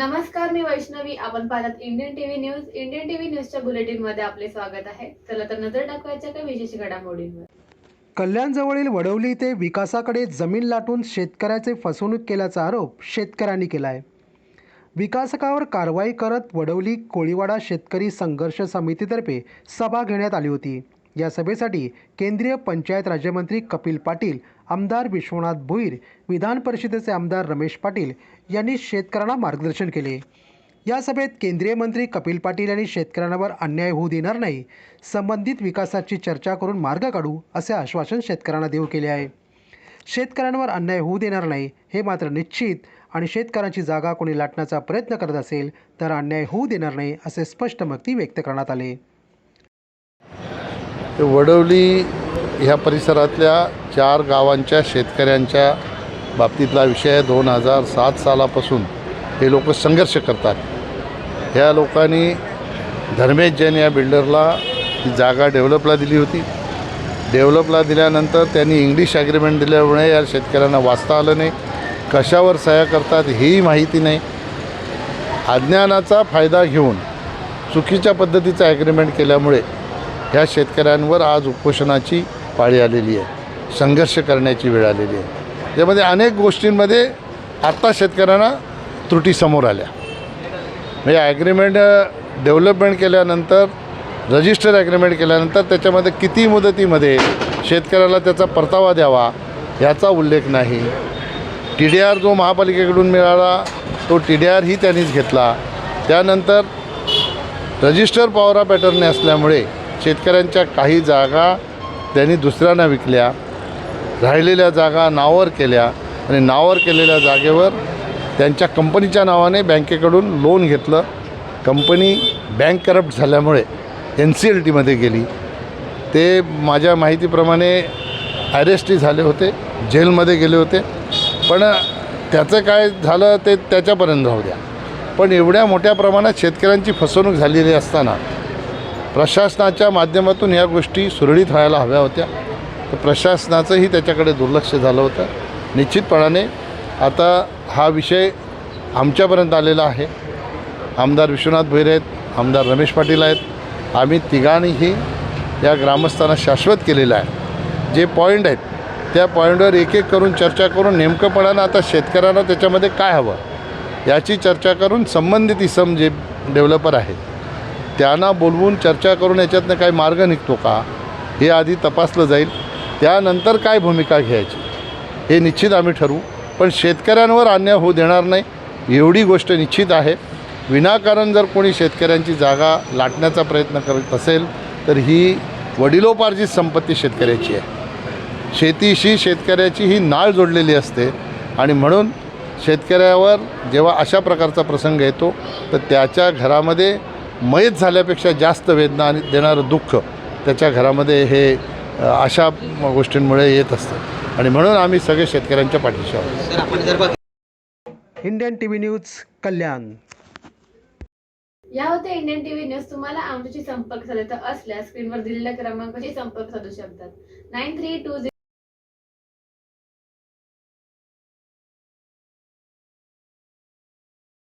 नमस्कार मी वैष्णवी. आपण पाहतात Indian TV news Indian TV न्यूजच्या बुलेटिनमध्ये आपले स्वागत आहे. चला तर नजर टाकवायच्या काही विशेष घडामोडींवर. कल्याणजवळील वडवली ते विकासाकडे जमीन लाटून शेतकऱ्याचे फसवणूक केल्याचा आरोप शेतकऱ्यांनी केला आहे विकासकावर कारवाई करत वडवली कोळीवाडा शेतकरी संघर्ष समितीतर्फे सभा घेण्यात आली होती. या सभेसाठी केंद्रीय पंचायत राज्यमंत्री कपिल पाटील आमदार विश्वनाथ भुईर विधान परिषदेचे आमदार रमेश पाटील यांनी शेतकऱ्यांना मार्गदर्शन केले. या सभेत केंद्रीय मंत्री कपिल पाटील यांनी शेतकऱ्यांवर अन्याय होऊ देणार नाही संबंधित विकासाची चर्चा करून मार्ग काढू असे आश्वासन शेतकऱ्यांना देऊ केले आहे. शेतकऱ्यांवर अन्याय होऊ देणार नाही हे मात्र निश्चित आणि शेतकऱ्यांची जागा कोणी लाटण्याचा प्रयत्न करत असेल तर अन्याय होऊ देणार नाही असे स्पष्ट मती व्यक्त करण्यात आले. वडवली ह्या परिसरातल्या चार गावांच्या शेतकऱ्यांच्या बाबतीतला विषय दोन हजार सात सालापासून हे लोक संघर्ष करतात. ह्या लोकांनी धर्मेश जैन या बिल्डरला ही जागा डेव्हलपला दिली होती. डेव्हलपला दिल्यानंतर त्यांनी इंग्लिश ॲग्रीमेंट दिल्यामुळे या शेतकऱ्यांना वाचता आलं नाही. कशावर सह्या करतात हेही माहिती नाही. अज्ञानाचा फायदा घेऊन चुकीच्या पद्धतीचं ॲग्रीमेंट केल्यामुळे ह्या शेतकऱ्यांवर आज उपोषणाची पाळी आलेली आहे. संघर्ष करण्याची वेळ आलेली आहे. त्यामध्ये अनेक गोष्टींमध्ये आत्ता शेतकऱ्यांना त्रुटी समोर आल्या. म्हणजे ॲग्रीमेंट डेव्हलपमेंट केल्यानंतर रजिस्टर ॲग्रीमेंट केल्यानंतर त्याच्यामध्ये किती मुदतीमध्ये शेतकऱ्याला त्याचा परतावा द्यावा याचा उल्लेख नाही. टी डी आर जो महापालिकेकडून मिळाला तो टी डी आरही त्यांनीच घेतला. त्यानंतर रजिस्टर पॉवरा पॅटर्न असल्यामुळे शेतकऱ्यांच्या काही जागा त्यांनी दुसऱ्यांना विकल्या राहिलेल्या जागा नावावर केल्या आणि नावावर केलेल्या जागेवर त्यांच्या कंपनीच्या नावाने बँकेकडून लोन घेतलं. कंपनी बँक करप्ट झाल्यामुळे एन सी एल टीमध्ये गेली. ते माझ्या माहितीप्रमाणे अरेस्टही झाले होते जेलमध्ये गेले होते. पण त्याचं काय झालं ते त्याच्यापर्यंत राहू द्या. पण एवढ्या मोठ्या प्रमाणात शेतकऱ्यांची फसवणूक झालेली असताना प्रशासनाच्या माध्यमातून ह्या गोष्टी सुरळीत व्हायला हव्या होत्या. तर प्रशासनाचंही त्याच्याकडे दुर्लक्ष झालं होतं. निश्चितपणाने आता हा विषय आमच्यापर्यंत आलेला आहे. आमदार विश्वनाथ भैर आहेत आमदार रमेश पाटील आहेत. आम्ही तिघांनीही या ग्रामस्थांना शाश्वत केलेलं आहे. जे पॉईंट आहेत त्या पॉईंटवर एक एक करून चर्चा करून नेमकंपणानं आता शेतकऱ्यांना त्याच्यामध्ये काय हवं याची चर्चा करून संबंधित इसम जे डेव्हलपर आहेत त्यांना बोलवून चर्चा करून याच्यातनं काही मार्ग निघतो का? हे आधी तपासलं जाईल. त्यानंतर काय भूमिका घ्यायची? हे निश्चित आम्ही ठरवू. पण शेतकऱ्यांवर अन्याय होऊ देणार नाही एवढी गोष्ट निश्चित आहे. विनाकारण जर कोणी शेतकऱ्यांची जागा लाटण्याचा प्रयत्न करत असेल तर ही वडिलोपार्जित संपत्ती शेतकऱ्याची आहे. शेतीशी शेतकऱ्याची ही नाळ जोडलेली असते आणि म्हणून शेतकऱ्यावर जेव्हा अशा प्रकारचा प्रसंग येतो तर त्याच्या घरामध्ये मयत झाल्यापेक्षा जास्त वेदना आणि देणारं दुःख त्याच्या घरामध्ये हे अशा गोष्टींमुळे येत असतं. आणि म्हणून आम्ही सगळे शेतकऱ्यांच्या पाठीशी आहोत. Indian T V news Kalyan. या होत्या इंडियन टीव्ही न्यूज. तुम्हाला आमच्याशी संपर्क साधायचा असल्यास स्क्रीनवर दिलेल्या क्रमांकाशी संपर्क साधू शकतात. Nine three to